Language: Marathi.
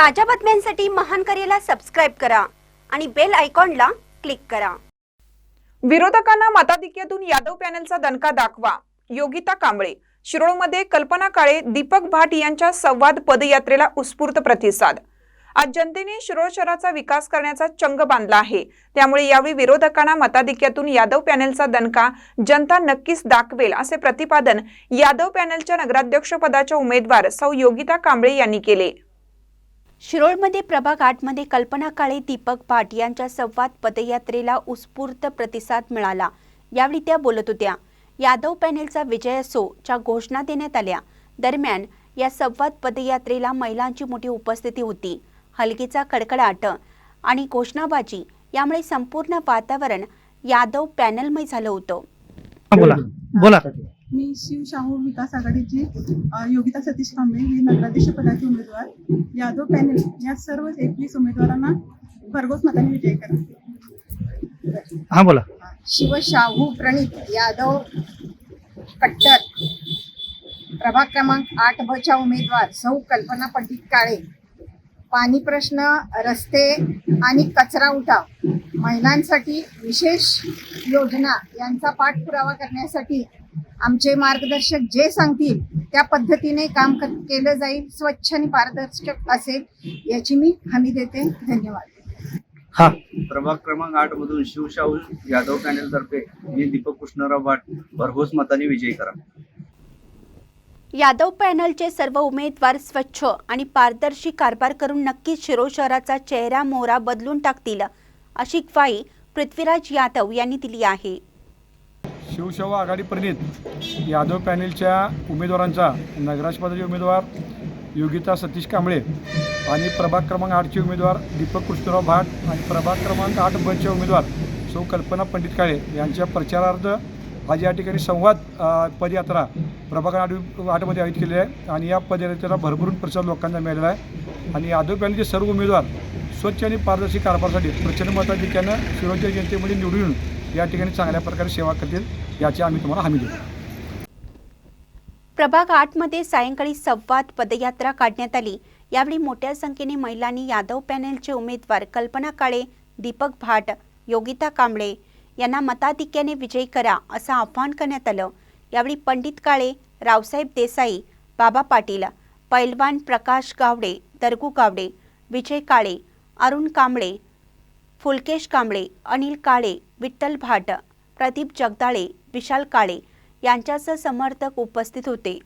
ताज्या बातम्यांसाठी महान करेला सबस्क्राईब करा आणि बेल आयकॉनला क्लिक करा. विरोधकांना मताधिक्यातून यादव पॅनलचा दणका दाखवा. योगिता कांबळे शिरोळमध्ये कल्पना काळे दीपक भाट यांच्या संवाद पदयात्रेला उत्स्फूर्त प्रतिसाद. आज जनतेने शिरोळ शहराचा विकास करण्याचा चंग बांधला आहे. त्यामुळे यावेळी विरोधकांना मताधिक्यातून यादव पॅनलचा दणका जनता नक्कीच दाखवेल असे प्रतिपादन यादव पॅनलच्या नगराध्यक्षपदाच्या उमेदवार सौ योगिता कांबळे यांनी केले. शिरोळमध्ये प्रभाग आठमध्ये कल्पना काळे दीपक भाट यांच्या संवाद पदयात्रेला उत्स्फूर्त प्रतिसाद मिळाला. यावेळी त्या बोलत होत्या. यादव पॅनेलचा विजय असो च्या घोषणा देण्यात आल्या. दरम्यान या संवाद पदयात्रेला महिलांची मोठी उपस्थिती होती. हलकीचा कडकडाट आणि घोषणाबाजी यामुळे संपूर्ण वातावरण यादव पॅनलमय झालं होतं. बोला. बोला. मी शिवशाहू विकास आघाडीची योगिता सतीश कांबळे ही नगराध्यक्ष पदाचे उमेदवार यादव पॅनेल या सर्व एकवीस उमेदवारांना भरघोस मताने विजयी करा. हा बोला. शिवशाहू प्रणित यादव कट्टर प्रभाग क्रमांक आठ बच्या उमेदवार सौ कल्पना पंडित काळे पाणी प्रश्न रस्ते आणि कचरा उठाव महिलांसाठी विशेष योजना यांचा पाठपुरावा करण्यासाठी आमचे मार्गदर्शक जे सांगतील त्या पद्धतीने काम केलं जाईल स्वच्छ आणि पारदर्शक असेल याची मी हमी देते. धन्यवाद. हा. प्रभाग क्रमांक आठ मधून शिवशाहू यादव पॅनल तर्फे मी दीपक कृष्णराव भाट भरघोस मताने विजयी करा. यादव पॅनलचे सर्व उमेदवार स्वच्छ आणि पारदर्शी कारभार करून नक्कीच शिरोळ शहराचा चेहरा मोहरा बदलून टाकतील अशी ग्वाही पृथ्वीराज यादव यांनी दिली आहे. शिवसेवा आघाडी प्रणित यादव पॅनेलच्या उमेदवारांचा नगराजपदाचे उमेदवार योगिता सतीश कांबळे आणि प्रभाग क्रमांक आठचे उमेदवार दीपक कृष्णराव भाट आणि प्रभाग क्रमांक आठ बचे उमेदवार सौ कल्पना पंडित काळे यांच्या प्रचारार्थ आज या ठिकाणी संवाद पदयात्रा प्रभाग आठ आठमध्ये आयोजित केली आहे. आणि या पदयात्रेला भरभरून प्रसाद लोकांना मिळालेला आहे. आणि यादव पॅनलचे सर्व उमेदवार स्वच्छ आणि पारदर्शी कारभारासाठी प्रचंड मताधिक्यानं शिरोच्या जनतेमध्ये निवडून या ठिकाणी चांगल्या प्रकारे सेवा करतील याची आम्ही तुम्हाला हमी देऊ. प्रभाग आठमध्ये सायंकाळी संवाद पदयात्रा काढण्यात आली. यावेळी मोठ्या संख्येने महिलांनी यादव पॅनेलचे उमेदवार कल्पना काळे दीपक भाट योगिता कांबळे यांना मताधिक्याने विजयी करा असं आवाहन करण्यात आलं. यावेळी पंडित काळे रावसाहेब देसाई बाबा पाटील पैलवान प्रकाश गावडे दरगू गावडे विजय काळे अरुण कांबळे फुलकेश कांबळे अनिल काळे विठ्ठल भाट प्रदीप जगदाळे विशाल काळे यांच्यासह समर्थक उपस्थित होते.